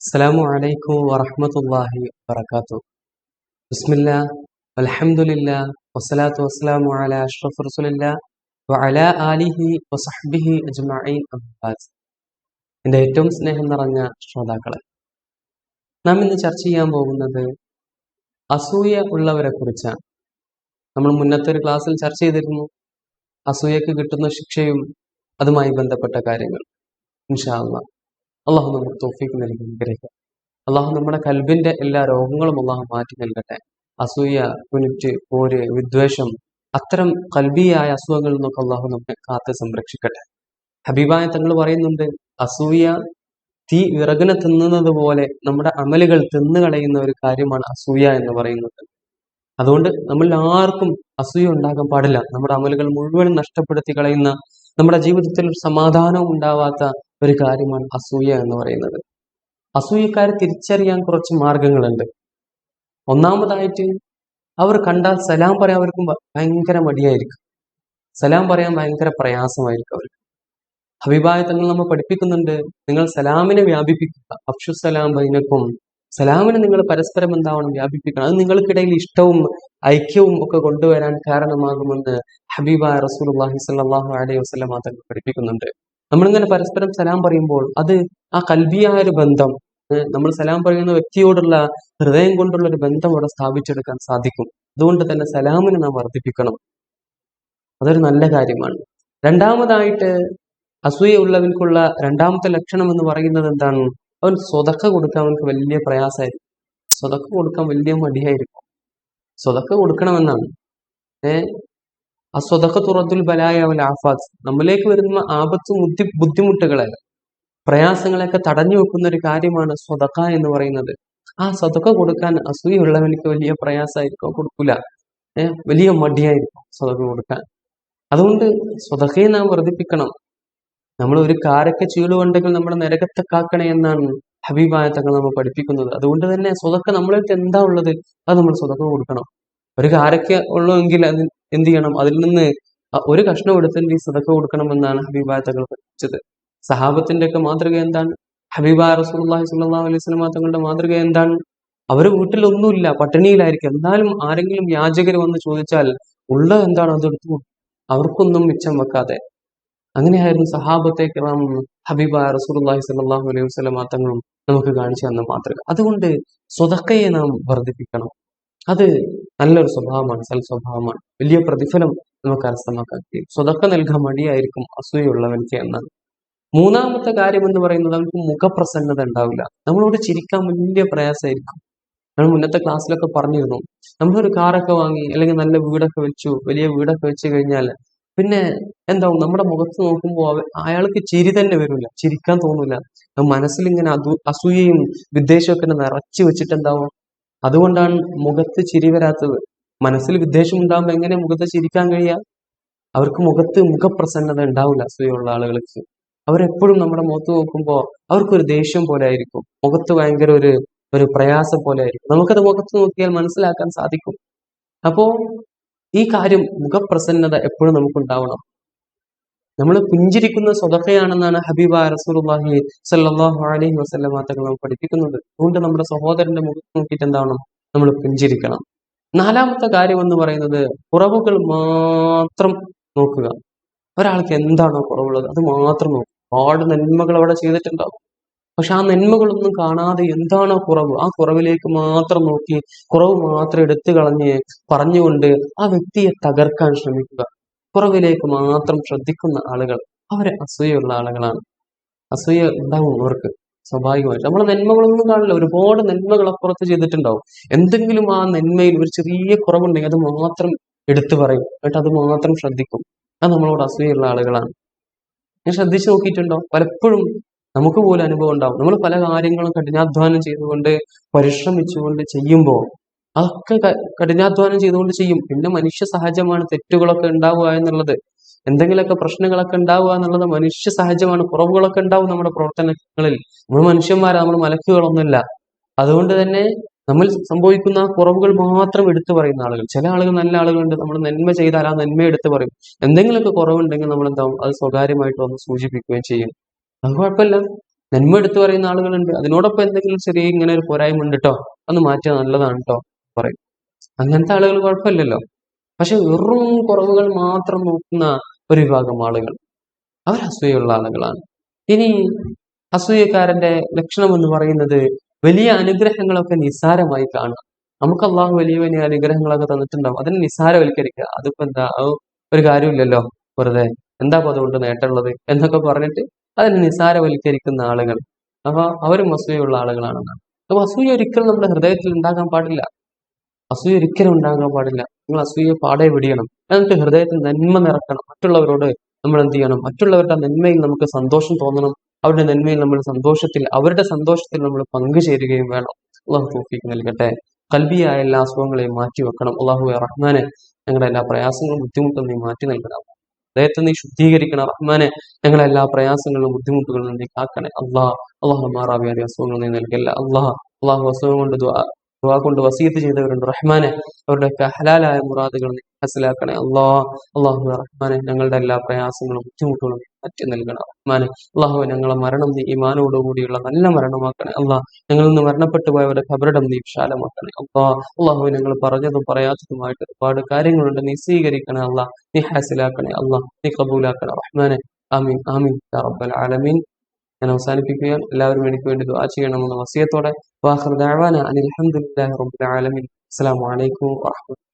അസ്സലാമു അലൈക്കും വറഹമത്തല്ലാഹി വബറകാതുഹു ബിസ്മില്ല അലഹമുല്ല വസ്സലാത്തു വസ്സലാമു അല അഷ്റഫ് റസൂലില്ലാ വഅലാ ആലിഹി വസഹ്ബിഹി അജ്മഈൻ അബ്ബാസ് എന്റെ ഏറ്റവും സ്നേഹം നിറഞ്ഞ ശ്രോതാക്കളെ നാം ഇന്ന് ചർച്ച ചെയ്യാൻ പോകുന്നത് അസൂയ ഉള്ളവരെ കുറിച്ചാണ്. നമ്മൾ മുന്നത്തെ ഒരു ക്ലാസ്സിൽ ചർച്ച ചെയ്തിരുന്നു അസൂയക്ക് കിട്ടുന്ന ശിക്ഷയും അതുമായി ബന്ധപ്പെട്ട കാര്യങ്ങൾ. ഇൻഷാ അള്ളാഹ് അള്ളാഹു നമുക്ക് തോഫിക്ക് നൽകി അനുഗ്രഹിക്കാം. അള്ളാഹു നമ്മുടെ കൽബിന്റെ എല്ലാ രോഗങ്ങളും അള്ളാഹു മാറ്റി നൽകട്ടെ. അസൂയ കുനിറ്റ് പോര് വിദ്വേഷം അത്തരം കൽബിയായ അസുഖങ്ങളിൽ നിന്നൊക്കെ അള്ളാഹു നമ്മെ കാത്ത് സംരക്ഷിക്കട്ടെ. ഹബീബായ തങ്ങൾ പറയുന്നുണ്ട് അസൂയ തീ വിറകിനെ തിന്നുന്നത് പോലെ നമ്മുടെ അമലുകൾ തിന്നുകളയുന്ന ഒരു കാര്യമാണ് അസൂയ എന്ന് പറയുന്നത്. അതുകൊണ്ട് നമ്മൾ ആർക്കും അസൂയ ഉണ്ടാകാൻ പാടില്ല. നമ്മുടെ അമലുകൾ മുഴുവൻ നഷ്ടപ്പെടുത്തി കളയുന്ന നമ്മുടെ ജീവിതത്തിൽ സമാധാനവും ഉണ്ടാവാത്ത ഒരു കാര്യമാണ് അസൂയ എന്ന് പറയുന്നത്. അസൂയക്കാരെ തിരിച്ചറിയാൻ കുറച്ച് മാർഗങ്ങളുണ്ട്. ഒന്നാമതായിട്ട് അവർ കണ്ടാൽ സലാം പറയാൻ അവർക്ക് ഭയങ്കര മടിയായിരിക്കും. സലാം പറയാൻ ഭയങ്കര പ്രയാസമായിരിക്കും അവർക്ക്. ഹബീബായ തങ്ങൾ നമ്മൾ പഠിപ്പിക്കുന്നുണ്ട്. നിങ്ങൾ സലാമിനെ വ്യാപിപ്പിക്കുക. അഫ്ഷു സലാം ബൈനക്കും. സലാമിനെ നിങ്ങൾ പരസ്പരം എന്താവണം വ്യാപിപ്പിക്കണം. അത് നിങ്ങൾക്കിടയിൽ ഇഷ്ടവും ഐക്യവും ഒക്കെ കൊണ്ടുവരാൻ കാരണമാകുമെന്ന് ഹബീബായ റസൂലുള്ളാഹി സ്വല്ലല്ലാഹു അലൈഹി വസല്ലം തങ്ങൾ പഠിപ്പിക്കുന്നുണ്ട്. നമ്മളിങ്ങനെ പരസ്പരം സലാം പറയുമ്പോൾ അത് ആ കൽബിയായ ഒരു ബന്ധം നമ്മൾ സലാം പറയുന്ന വ്യക്തിയോടുള്ള ഹൃദയം കൊണ്ടുള്ള ഒരു ബന്ധം അവിടെ സ്ഥാപിച്ചെടുക്കാൻ സാധിക്കും. അതുകൊണ്ട് തന്നെ സലാമിനെ നാം വർദ്ധിപ്പിക്കണം. അതൊരു നല്ല കാര്യമാണ്. രണ്ടാമതായിട്ട് അസൂയ ഉള്ളവൻക്കുള്ള രണ്ടാമത്തെ ലക്ഷണം എന്ന് പറയുന്നത് എന്താണ്? അവൻ സ്വതക്ക കൊടുക്കാൻ അവനക്ക് വലിയ പ്രയാസമായിരിക്കും. സ്വതക്ക കൊടുക്കാൻ വലിയ മടിയായിരിക്കും. സ്വതക്ക കൊടുക്കണമെന്നാണ്. ഏഹ് ആ സ്വതക്ക തുറത്തുൽ ബലായ അവൽ ആഫാത്ത്. നമ്മിലേക്ക് വരുന്ന ആപത്ത് ബുദ്ധി ബുദ്ധിമുട്ടുകളെ പ്രയാസങ്ങളെയൊക്കെ തടഞ്ഞു വെക്കുന്ന ഒരു കാര്യമാണ് സ്വതക്ക എന്ന് പറയുന്നത്. ആ സ്വതക്ക കൊടുക്കാൻ അസൂയുള്ളവനിക്ക് വലിയ പ്രയാസമായിരിക്കും. കൊടുക്കൂല. ഏഹ് വലിയ മടിയായിരിക്കും സ്വതക്ക കൊടുക്കാൻ. അതുകൊണ്ട് സ്വതക്കയെ നാം വർദ്ധിപ്പിക്കണം. നമ്മൾ ഒരു കാരക്ക ചീളുകൊണ്ടെങ്കിൽ നമ്മൾ നരകത്തെ കാക്കണേ എന്നാണ് ഹബീബായ തങ്ങൾ നമ്മൾ പഠിപ്പിക്കുന്നത്. അതുകൊണ്ട് തന്നെ സ്വതക്ക നമ്മളെ എന്താ ഉള്ളത്? അത് നമ്മൾ സ്വതക്ക കൊടുക്കണം. ഒരു കാരക്ക ഉള്ളെങ്കിൽ അത് എന്ത് ചെയ്യണം അതിൽ നിന്ന് ഒരു കഷ്ണം എടുത്തെങ്കിൽ ഈ കൊടുക്കണമെന്നാണ് കൊടുക്കണം എന്നാണ് ഹബീബായ തങ്ങൾ പഠിപ്പിച്ചത്. സഹാബത്തിന്റെ ഒക്കെ മാതൃക എന്താണ്? ഹബീബായ റസൂലുള്ളാഹി സ്വല്ലല്ലാഹു അലൈഹി വസല്ലം തങ്ങളുടെ മാതൃക എന്താണ്? അവർ വീട്ടിലൊന്നുമില്ല പട്ടിണിയിലായിരിക്കും. എന്നാലും ആരെങ്കിലും യാചകർ വന്ന് ചോദിച്ചാൽ ഉള്ള എന്താണ് അത് എടുത്തു? കൊടുക്കും. അവർക്കൊന്നും മിച്ചം വെക്കാതെ. അങ്ങനെയായിരുന്നു സഹാബത്തെ കിറാം ഹബീബായ റസൂലുള്ളാഹി സ്വല്ലല്ലാഹു അലൈഹി വസല്ലം തങ്ങളും നമുക്ക് കാണിച്ചു തന്ന മാതൃക. അതുകൊണ്ട് സ്വതക്കയെ നാം വർദ്ധിപ്പിക്കണം. അത് നല്ലൊരു സ്വഭാവമാണ് സൽ സ്വഭാവമാണ് വലിയ പ്രതിഫലം നമുക്ക് കരസ്ഥമാക്കാൻ കഴിയും. സ്വതക്ക നൽകാൻ മടിയായിരിക്കും അസൂയുള്ളവനിക്ക് എന്നാണ് മൂന്നാമത്തെ കാര്യം എന്ന് പറയുന്നത് അവർക്ക് മുഖപ്രസന്നത ഉണ്ടാവില്ല. നമ്മളോട് ചിരിക്കാൻ വലിയ പ്രയാസമായിരിക്കും. നമ്മൾ മുന്നത്തെ ക്ലാസ്സിലൊക്കെ പറഞ്ഞിരുന്നു. നമ്മളൊരു കാറൊക്കെ വാങ്ങി അല്ലെങ്കിൽ നല്ല വീടൊക്കെ വെച്ചു വലിയ വീടൊക്കെ വെച്ച് കഴിഞ്ഞാൽ പിന്നെ എന്താവും? നമ്മുടെ മുഖത്ത് നോക്കുമ്പോൾ അയാൾക്ക് ചിരി തന്നെ വരില്ല. ചിരിക്കാൻ തോന്നില്ല മനസ്സിൽ ഇങ്ങനെ അസൂയയും വിദ്വേഷവും ഒക്കെ നിറച്ചു വെച്ചിട്ട് എന്താവും? അതുകൊണ്ടാണ് മുഖത്ത് ചിരി വരാത്തത്. മനസ്സിൽ വിദ്വേഷം ഉണ്ടാകുമ്പോൾ എങ്ങനെ മുഖത്ത് ചിരിക്കാൻ കഴിയുക അവർക്ക് മുഖത്ത് മുഖപ്രസന്നത ഉണ്ടാവില്ല അസൂയുള്ള ആളുകൾക്ക്. അവരെപ്പോഴും നമ്മുടെ മുഖത്ത് നോക്കുമ്പോൾ അവർക്കൊരു ദേഷ്യം പോലെ ആയിരിക്കും. മുഖത്ത് ഭയങ്കര ഒരു ഒരു പ്രയാസം പോലെ ആയിരിക്കും. നമുക്കത് മുഖത്ത് നോക്കിയാൽ മനസ്സിലാക്കാൻ സാധിക്കും. അപ്പോ ഈ കാര്യം മുഖപ്രസന്നത എപ്പോഴും നമുക്കുണ്ടാവണം. നമ്മൾ പുഞ്ചിരിക്കുന്ന സ്വതഹയാണെന്നാണ് ഹബീബ റസൂർഹി സല്ലാഹു അലഹി വസല്ലമ തങ്ങൾ നമ്മൾ പഠിപ്പിക്കുന്നത്. അതുകൊണ്ട് നമ്മുടെ സഹോദരന്റെ മുഖത്ത് നോക്കിയിട്ട് എന്താണ് നമ്മൾ പുഞ്ചിരിക്കണം. നാലാമത്തെ കാര്യം എന്ന് പറയുന്നത് കുറവുകൾ മാത്രം നോക്കുക. ഒരാൾക്ക് എന്താണോ കുറവുള്ളത് അത് മാത്രം നോക്കുക. ഒരുപാട് നന്മകൾ അവിടെ ചെയ്തിട്ടുണ്ടാവും. പക്ഷെ ആ നന്മകളൊന്നും കാണാതെ എന്താണോ കുറവ്? ആ കുറവിലേക്ക് മാത്രം നോക്കി കുറവ് മാത്രം എടുത്തു കളഞ്ഞ് പറഞ്ഞുകൊണ്ട് ആ വ്യക്തിയെ തകർക്കാൻ ശ്രമിക്കുക. കുറവിലേക്ക് മാത്രം ശ്രദ്ധിക്കുന്ന ആളുകൾ അവരെ അസൂയുള്ള ആളുകളാണ്. അസൂയ ഉണ്ടാവും അവർക്ക് സ്വാഭാവികമായിട്ട്. നമ്മൾ നന്മകളൊന്നും കാണില്ല. ഒരുപാട് നന്മകൾ അപ്പുറത്ത് ചെയ്തിട്ടുണ്ടാവും. എന്തെങ്കിലും ആ നന്മയിൽ ഒരു ചെറിയ കുറവുണ്ടെങ്കിൽ അത് മാത്രം എടുത്തു പറയും. എന്നിട്ട് അത് മാത്രം ശ്രദ്ധിക്കും. അത് നമ്മളോട് അസൂയുള്ള ആളുകളാണ്. ഞാൻ ശ്രദ്ധിച്ചു നോക്കിയിട്ടുണ്ടോ പലപ്പോഴും നമുക്ക് പോലും അനുഭവം ഉണ്ടാവും. നമ്മൾ പല കാര്യങ്ങളും കഠിനാധ്വാനം ചെയ്തുകൊണ്ട് പരിശ്രമിച്ചുകൊണ്ട് ചെയ്യുമ്പോൾ അതൊക്കെ കഠിനാധ്വാനം ചെയ്തുകൊണ്ട് ചെയ്യും. പിന്നെ മനുഷ്യ സഹജമാണ് തെറ്റുകളൊക്കെ ഉണ്ടാവുക എന്നുള്ളത്. എന്തെങ്കിലുമൊക്കെ പ്രശ്നങ്ങളൊക്കെ ഉണ്ടാവുക എന്നുള്ളത് മനുഷ്യ സഹജമാണ്. കുറവുകളൊക്കെ ഉണ്ടാവും നമ്മുടെ പ്രവർത്തനങ്ങളിൽ. നമ്മൾ മനുഷ്യന്മാരാ നമ്മൾ മലക്കുകളൊന്നുമില്ല. അതുകൊണ്ട് തന്നെ നമ്മൾ സംഭവിക്കുന്ന കുറവുകൾ മാത്രം എടുത്തു പറയുന്ന ആളുകൾ. ചില ആളുകൾ നല്ല ആളുകളുണ്ട്. നമ്മൾ നന്മ ചെയ്താൽ ആ നന്മ എടുത്തു പറയും. എന്തെങ്കിലുമൊക്കെ കുറവുണ്ടെങ്കിൽ നമ്മൾ എന്താവും? അത് സ്വകാര്യമായിട്ട് ഒന്ന് സൂചിപ്പിക്കുകയും ചെയ്യും. അത് കുഴപ്പമില്ല. നന്മ എടുത്തു പറയുന്ന ആളുകളുണ്ട്. അതിനോടൊപ്പം എന്തെങ്കിലും ചെറിയ ഇങ്ങനെ ഒരു പോരായ്മ ഉണ്ട് കേട്ടോ അത് മാറ്റിയാൽ നല്ലതാണ് കേട്ടോ പറയും. അങ്ങനത്തെ ആളുകൾ കുഴപ്പമില്ലല്ലോ. പക്ഷെ വെറും കുറവുകൾ മാത്രം നോക്കുന്ന ഒരു വിഭാഗം ആളുകൾ. അവർ അസൂയുള്ള ആളുകളാണ്. ഇനി അസൂയക്കാരന്റെ ലക്ഷണം എന്ന് പറയുന്നത് വലിയ അനുഗ്രഹങ്ങളൊക്കെ നിസ്സാരമായി കാണുക നമുക്ക് അള്ളാഹു വലിയ വലിയ അനുഗ്രഹങ്ങളൊക്കെ തന്നിട്ടുണ്ടാവും. അതിനെ നിസ്സാരവൽക്കരിക്കുക. അതിപ്പോ എന്താ? ഒരു കാര്യമില്ലല്ലോ. വെറുതെ എന്താ അപ്പൊ അതുകൊണ്ട് നേട്ടമുള്ളത് എന്നൊക്കെ പറഞ്ഞിട്ട് അതിനെ നിസ്സാരവൽക്കരിക്കുന്ന ആളുകൾ. അപ്പൊ അവരും അസൂയുള്ള ആളുകളാണെന്നാണ്. അപ്പൊ അസൂയ ഒരിക്കലും നമ്മുടെ ഹൃദയത്തിൽ ഉണ്ടാകാൻ പാടില്ല. അസൂയ ഒരിക്കലും ഉണ്ടാകാൻ പാടില്ല. നിങ്ങൾ അസൂയ പാടെ വിടിയണം. എന്നിട്ട് ഹൃദയത്തിൽ നന്മ നിറക്കണം. മറ്റുള്ളവരോട് നമ്മൾ എന്ത് ചെയ്യണം? മറ്റുള്ളവരുടെ നന്മയിൽ നമുക്ക് സന്തോഷം തോന്നണം. അവരുടെ നന്മയിൽ നമ്മൾ സന്തോഷത്തിൽ അവരുടെ സന്തോഷത്തിൽ നമ്മൾ പങ്കുചേരുകയും വേണം. അള്ളാഹു തോഫിക്ക് നൽകട്ടെ. കൽബിയായ എല്ലാ അസുഖങ്ങളെയും മാറ്റി വെക്കണം. അള്ളാഹു റഹ്മാനെ ഞങ്ങളുടെ എല്ലാ പ്രയാസങ്ങളും ബുദ്ധിമുട്ടും നീ മാറ്റി നൽകണം ഹൃദയത്തെ നീ ശുദ്ധീകരിക്കണം റഹ്മാനെ ഞങ്ങളെ എല്ലാ പ്രയാസങ്ങളും ബുദ്ധിമുട്ടുകളും നീ കാക്കണേ. അള്ളാഹ് അള്ളാഹു മാറാവിയാതെ അസുഖങ്ങൾ നീ നൽകില്ല. അള്ളാഹ് അള്ളാഹു അസുഖം കൊണ്ട് ദുആ കൊണ്ട് വസീത്ത് ചെയ്തവരുണ്ട്. റഹ്മാനെ അവരുടെയൊക്കെ ഹലാലായ മുറാദുകൾ മനസ്സിലാക്കണേ ഹസിലാക്കണേ. അള്ളാഹ് റഹ്മാനെ ഞങ്ങളുടെ എല്ലാ പ്രയാസങ്ങളും ബുദ്ധിമുട്ടുകളും മാറ്റി നൽകണം. റഹ്മാനെ അള്ളാഹു ഞങ്ങളെ മരണം നീ ഈമാനോടുകൂടിയുള്ള നല്ല മരണമാക്കണേ. അള്ളാഹ് ഞങ്ങളിൽ നിന്ന് മരണപ്പെട്ടു പോയവരുടെ ഖബറിടം നീ വിശാലമാക്കണേ. അള്ളാഹ് അള്ളാഹു ഞങ്ങൾ പറഞ്ഞതും പറയാത്തതുമായിട്ട് ഒരുപാട് കാര്യങ്ങളുണ്ട് നീ സ്വീകരിക്കണേ. അള്ളാഹ് നീ ഹാസിലാക്കണേ. അള്ളാഹ് നീ കബൂലാക്കണേ റഹ്മാനെ ആമീൻ ആമീൻ. റബ്ബൽ ആലമീൻ. ഞാൻ അവസാനിപ്പിക്കുകയാണ്. എല്ലാവരും എനിക്ക് വേണ്ടി ദുആ ചെയ്യണമെന്ന വസിയത്തോടെ. ഹംദുലില്ലാഹി റബ്ബിൽ ആലമീൻ. അസ്സലാമു അലൈക്കും വറഹ്മത്തുള്ളാഹി